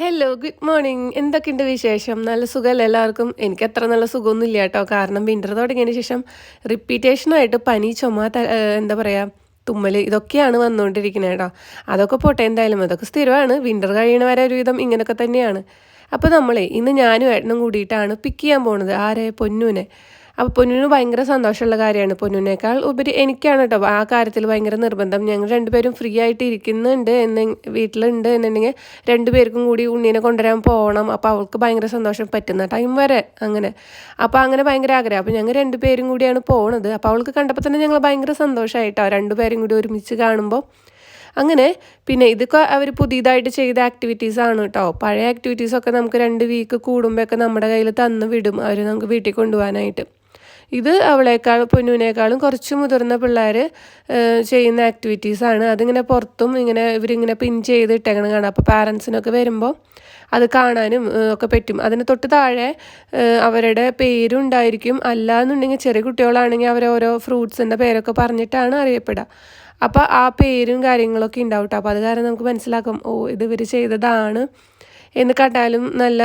Hello good morning എന്തൊക്കെയുണ്ട് വിശേഷം? നല്ല സുഖമല്ല എല്ലാവർക്കും? എനിക്ക് അത്ര നല്ല സുഖമൊന്നുമില്ല കേട്ടോ. കാരണം വിന്റർ തുടങ്ങിയതിന് ശേഷം റിപ്പീറ്റേഷനായിട്ട് പനി ചുമ എന്താ പറയുക തുമ്മൽ ഇതൊക്കെയാണ് വന്നുകൊണ്ടിരിക്കുന്നത് കേട്ടോ. അതൊക്കെ പോട്ടെ എന്തായാലും. അതൊക്കെ സ്ഥിരമാണ്. വിന്റർ കഴിയണ വരെ ഒരുവിധം ഇങ്ങനെയൊക്കെ തന്നെയാണ്. അപ്പോൾ നമ്മളെ ഇന്ന് ഞാനും ഏട്ടനും കൂടിയിട്ടാണ് പിക്ക് ചെയ്യാൻ പോണത്. ആരെ? പൊന്നൂനെ. അപ്പോൾ പൊന്നുന് ഭയങ്കര സന്തോഷമുള്ള കാര്യമാണ്. പൊന്നുനേക്കാൾ ഉപരി എനിക്കാണ് കേട്ടോ. ആ കാര്യത്തിൽ ഭയങ്കര നിർബന്ധം. ഞങ്ങൾ രണ്ടുപേരും ഫ്രീ ആയിട്ട് ഇരിക്കുന്നുണ്ട് എന്ന് വീട്ടിലുണ്ട് എന്നുണ്ടെങ്കിൽ രണ്ടുപേർക്കും കൂടി ഉണ്ണീനെ കൊണ്ടുവരാൻ പോകണം. അപ്പോൾ അവൾക്ക് ഭയങ്കര സന്തോഷം പറ്റുന്ന ടൈം വരെ അങ്ങനെ. അപ്പോൾ അങ്ങനെ ഭയങ്കര ആഗ്രഹം. അപ്പോൾ ഞങ്ങൾ രണ്ടുപേരും കൂടിയാണ് പോണത്. അപ്പോൾ അവൾക്ക് കണ്ടപ്പോൾ തന്നെ ഞങ്ങൾ ഭയങ്കര സന്തോഷമായിട്ടോ രണ്ടുപേരും കൂടി ഒരുമിച്ച് കാണുമ്പോൾ അങ്ങനെ. പിന്നെ ഇതൊക്കെ അവർ പുതിയതായിട്ട് ചെയ്ത ആക്ടിവിറ്റീസ് ആണ് കേട്ടോ. പഴയ ആക്ടിവിറ്റീസൊക്കെ നമുക്ക് രണ്ട് വീക്ക് കൂടുമ്പോഴൊക്കെ നമ്മുടെ കയ്യിൽ തന്നു വിടും. അവർ നമുക്ക് വീട്ടിൽ കൊണ്ടുപോകാനായിട്ട്. ഇത് അവളേക്കാൾ പൊന്നുവിനേക്കാളും കുറച്ച് മുതിർന്ന പിള്ളേർ ചെയ്യുന്ന ആക്ടിവിറ്റീസാണ് അതിങ്ങനെ പുറത്തും ഇങ്ങനെ ഇവരിങ്ങനെ പിൻ ചെയ്ത് ഇട്ടേക്കണം കാണാം. അപ്പോൾ പാരൻസിനൊക്കെ വരുമ്പോൾ അത് കാണാനും ഒക്കെ പറ്റും. അതിന് തൊട്ട് താഴെ അവരുടെ പേരുണ്ടായിരിക്കും. അല്ല എന്നുണ്ടെങ്കിൽ ചെറിയ കുട്ടികളാണെങ്കിൽ അവരോരോ ഫ്രൂട്ട്സിന്റെ പേരൊക്കെ പറഞ്ഞിട്ടാണ് അറിയപ്പെടുക. അപ്പോൾ ആ പേരും കാര്യങ്ങളൊക്കെ ഉണ്ടാവും കേട്ടോ അപ്പോൾ അത് കാരണം നമുക്ക് മനസ്സിലാക്കും ഓ ഇത് ഇവർ ചെയ്തതാണ്. എന്ന് കണ്ടാലും നല്ല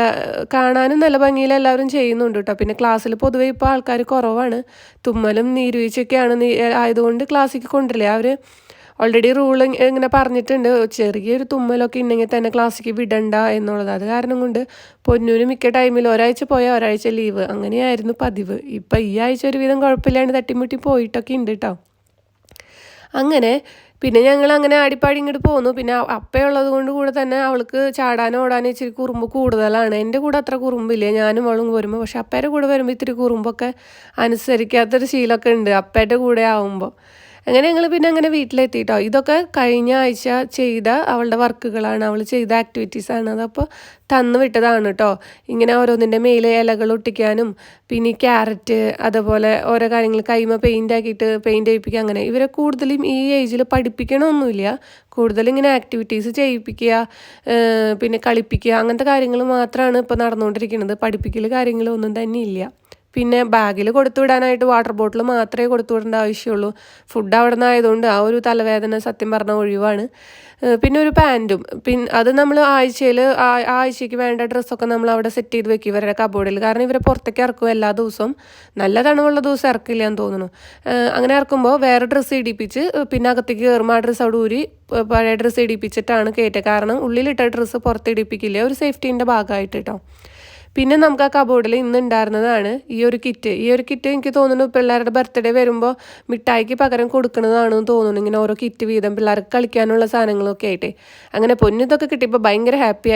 കാണാനും നല്ല ഭംഗിയിൽ എല്ലാവരും ചെയ്യുന്നുണ്ട് കേട്ടോ പിന്നെ ക്ലാസ്സിൽ പൊതുവേ ഇപ്പോൾ ആൾക്കാർ കുറവാണ്. തുമ്മലും നീരുവീഴ്ചയൊക്കെയാണ് നീ ആയതുകൊണ്ട് ക്ലാസ്സിലേക്ക് കൊണ്ടില്ലേ അവർ ഓൾറെഡി റൂൾ ഇങ്ങനെ പറഞ്ഞിട്ടുണ്ട്. ചെറിയൊരു തുമ്മലൊക്കെ ഉണ്ടെങ്കിൽ തന്നെ ക്ലാസ്സിലേക്ക് വിടണ്ട എന്നുള്ളത്. അത് കാരണം കൊണ്ട് പൊന്നൂന് മിക്ക ടൈമിൽ ഒരാഴ്ച പോയാൽ ഒരാഴ്ച ലീവ് അങ്ങനെയായിരുന്നു പതിവ്. ഇപ്പം ഈ ആഴ്ച ഒരുവിധം കുഴപ്പമില്ലാണ്ട് തട്ടിമുട്ടി പോയിട്ടൊക്കെ ഉണ്ട് കേട്ടോ അങ്ങനെ പിന്നെ ഞങ്ങൾ അങ്ങനെ ആടിപ്പാടി ഇങ്ങോട്ട് പോന്നു പിന്നെ അപ്പയുള്ളത് കൊണ്ട് കൂടെ തന്നെ അവൾക്ക് ചാടാനോ ഓടാനോ ഇച്ചിരി കുറുമ്പ് കൂടുതലാണ്. എന്റെ കൂടെ അത്ര കുറുമ്പില്ല. ഞാനും അവളും വരുമ്പോൾ പക്ഷെ അപ്പയുടെ കൂടെ വരുമ്പോൾ ഇത്തിരി കുറുമ്പൊക്കെ അനുസരിക്കാത്തൊരു ശീലമൊക്കെ ഉണ്ട്. അപ്പയുടെ കൂടെ ആവുമ്പോൾ അങ്ങനെ ഞങ്ങൾ പിന്നെ അങ്ങനെ വീട്ടിലെത്തിയിട്ടോ ഇതൊക്കെ കഴിഞ്ഞ ആഴ്ച ചെയ്ത അവളുടെ വർക്കുകളാണ്. അവൾ ചെയ്ത ആക്ടിവിറ്റീസാണ് അതപ്പോൾ തന്നു വിട്ടതാണ് കേട്ടോ ഇങ്ങനെ ഓരോന്നിന്റെ മേലെ ഇലകൾ ഒട്ടിക്കാനും പിന്നെ ക്യാരറ്റ് അതുപോലെ ഓരോ കാര്യങ്ങൾ കൈമ പെയിന്റ് ആക്കിയിട്ട് പെയിന്റ് ചെയ്യിപ്പിക്കുക അങ്ങനെ ഇവരെ കൂടുതലും ഈ ഏജിൽ പഠിപ്പിക്കണമൊന്നുമില്ല കൂടുതലും ഇങ്ങനെ ആക്ടിവിറ്റീസ് ചെയ്യിപ്പിക്കുക പിന്നെ കളിപ്പിക്കുക അങ്ങനത്തെ കാര്യങ്ങൾ മാത്രമാണ് ഇപ്പോൾ നടന്നുകൊണ്ടിരിക്കുന്നത് പഠിപ്പിക്കൽ കാര്യങ്ങളൊന്നും തന്നെ ഇല്ല പിന്നെ ബാഗിൽ കൊടുത്തു വിടാനായിട്ട് വാട്ടർ ബോട്ടിൽ മാത്രമേ കൊടുത്തു വിടേണ്ട ആവശ്യമുള്ളൂ. ഫുഡ് അവിടെ നിന്ന് ആയതുകൊണ്ട് ആ ഒരു തലവേദന സത്യം പറഞ്ഞ ഒഴിവാണ്. പിന്നെ ഒരു പാന്റും പിന്നെ അത് നമ്മൾ ആഴ്ചയിൽ ആഴ്ചയ്ക്ക് വേണ്ട ഡ്രസ്സൊക്കെ നമ്മൾ അവിടെ സെറ്റ് ചെയ്ത് വെക്കും ഇവരുടെ കബോർഡിൽ കാരണം ഇവരെ പുറത്തേക്ക് ഇറക്കും എല്ലാ ദിവസവും. നല്ല തണുവുള്ള ദിവസം ഇറക്കില്ല എന്ന് തോന്നുന്നു അങ്ങനെ ഇറക്കുമ്പോൾ വേറെ ഡ്രസ്സ് ഇടിപ്പിച്ച് പിന്നെ അകത്തേക്ക് കയറുമ്പോൾ ആ ഡ്രസ്സ് അവിടെ ഊരി പഴയ ഡ്രസ്സ് ഇടിപ്പിച്ചിട്ടാണ് കയറ്റുക കാരണം ഉള്ളിലിട്ട ഡ്രസ്സ് പുറത്ത് ഇടിപ്പിക്കില്ല. ഒരു സേഫ്റ്റീന്റെ ഭാഗമായിട്ട് കേട്ടോ പിന്നെ നമുക്ക് ആ കബോർഡിൽ ഇന്ന് ഉണ്ടായിരുന്നതാണ് ഈ ഒരു കിറ്റ് ഈ ഒരു കിറ്റ് എനിക്ക് തോന്നുന്നു പിള്ളേരുടെ ബർത്ത്ഡേ വരുമ്പോൾ മിഠായിക്ക് പകരം കൊടുക്കുന്നതാണെന്ന് തോന്നുന്നു. ഇങ്ങനെ ഓരോ കിറ്റ് വീതം പിള്ളേർക്ക് കളിക്കാനുള്ള സാധനങ്ങളൊക്കെ ആയിട്ട്. അങ്ങനെ പൊന്നിതൊക്കെ കിട്ടിയപ്പോൾ ഭയങ്കര ഹാപ്പി ആയി.